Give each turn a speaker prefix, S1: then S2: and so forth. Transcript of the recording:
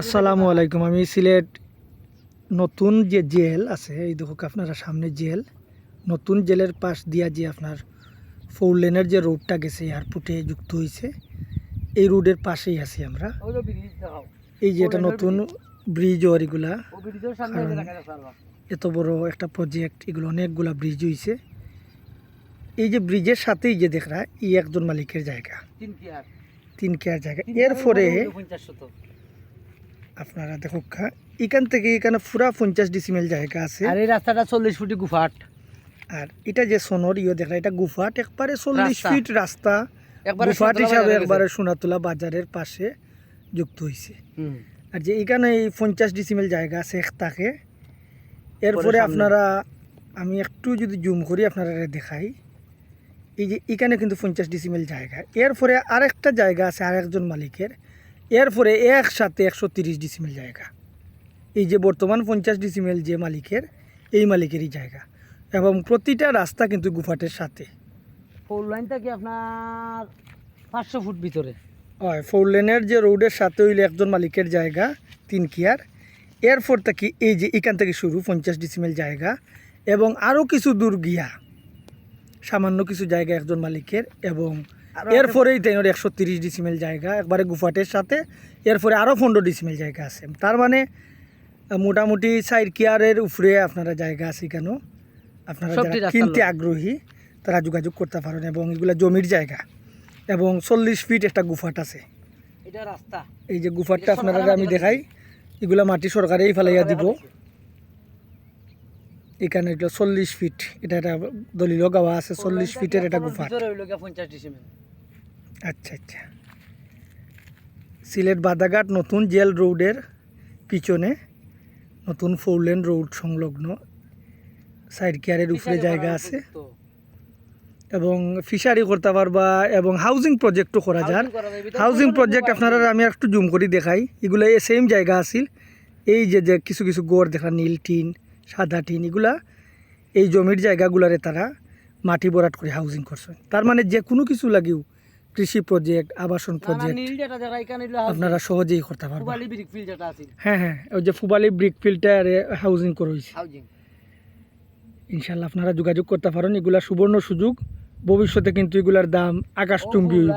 S1: আসসালামু আলাইকুম আমি সিলেট নতুন যে জেল আছে এই দেখুক আপনারা সামনে জেল। নতুন জেলের পাশ দিয়া যে আপনার ফোর লেনের যে রোডটা গেছে এয়ারপোর্টে যুক্ত হয়েছে এই রোডের পাশেই আছি আমরা। এই যে এটা নতুন ব্রিজ ওর এগুলা। এত বড় একটা প্রজেক্ট এগুলো অনেকগুলা ব্রিজ হয়েছে এই যে ব্রিজের সাথেই যে দেখরা এই একজন মালিকের জায়গা। তিন কেয়ার জায়গা। এরপরে আপনারা দেখুক এখান থেকে এখানে পুরা পঞ্চাশ ডিসিমেল জায়গা আছে।
S2: আর এই রাস্তাটা চল্লিশ ফুটি গুফাট।
S1: আর এটা যে সোনর ইয়ে দেখা এটা গুফাট একবারে চল্লিশ ফিট রাস্তা। গুফাট
S2: সোনাতলা
S1: হিসাবে একবারে। সোনাতলা বাজারের পাশে যুক্ত হয়েছে আর যে এখানে এই পঞ্চাশ ডিসিমেল জায়গা আছে তাকে এরপরে আপনারা আমি একটু যদি জুম করি আপনারা দেখাই। এই যে এখানে কিন্তু পঞ্চাশ ডিসিমেল জায়গা। এরপরে আরেকটা জায়গা আছে আরেকজন মালিকের। এরপরে একসাথে একশো তিরিশ ডিসিমেল জায়গা। এই যে বর্তমান পঞ্চাশ ডিসিমেল যে মালিকের এই মালিকেরই জায়গা। এবং প্রতিটা রাস্তা কিন্তু গুফাটের সাথে।
S2: ফোর লাইনটা কি আপনার পাঁচশো ফুট ভিতরে?
S1: হয় ফোর লেনের যে রোডের সাথে হইলে একজন মালিকের জায়গা তিন কিয়ার। এরপর থেকে এই যে এখান থেকে শুরু পঞ্চাশ ডিসিমেল জায়গা। এবং আরও কিছু দূর গিয়া সামান্য কিছু জায়গা একজন মালিকের এবং এরপরেই তাইনের একশো তিরিশ ডিসিমেল জায়গা একবারে গুফাটের সাথে এরপরে আরও পনেরো ডিসিমেল জায়গা আছে। তার মানে মোটামুটি সাইড কেয়ারের উপরে আপনারা জায়গা আছে কেন? আপনারা যারা কিনতে আগ্রহী তারা যোগাযোগ করতে পারেন এবং এগুলা জমির জায়গা। এবং চল্লিশ ফিট একটা গুফাট আছে।
S2: রাস্তা।
S1: এই যে গুফাটটা আপনারা আমি দেখাই এগুলা মাটি সরকারেই ফেলাইয়া দিব। এখানে এটা চল্লিশ ফিট এটা একটা দলিল গাওয়া আছে চল্লিশ ফিটের একটা
S2: ডিসিমেল
S1: আচ্ছা আচ্ছা। সিলেট বাদাঘাট নতুন জেল রোডের পিছনে নতুন ফোর লেন রোড সংলগ্ন সাইড কেয়ারের উপরে জায়গা আছে। এবং ফিশারি করতে পারবা এবং হাউজিং প্রজেক্টও করা যার। হাউজিং প্রজেক্ট আপনারা আমি একটু জুম করে দেখাই। এগুলো এই সেম জায়গা আছিল। এই যে যে কিছু কিছু গড় দেখা নীল টিন সাদা টিন এগুলা এই জমির জায়গাগুলারে তারা মাটি ভরাট করে হাউজিং করছে। তার মানে যে কোনো কিছু লাগিও কৃষি প্রজেক্ট আবাসন প্রজেক্ট আপনারা সহজেই করতে পারবেন। হ্যাঁ হ্যাঁ ওই যে ফুবালি ব্রিক ফিল্টারে হাউজিং করে হয়েছে। ইনশাল্লাহ আপনারা যোগাযোগ করতে পারেন এগুলা সুবর্ণ সুযোগ। ভবিষ্যতে কিন্তু এগুলার দাম আকাশচুম্বী হইব।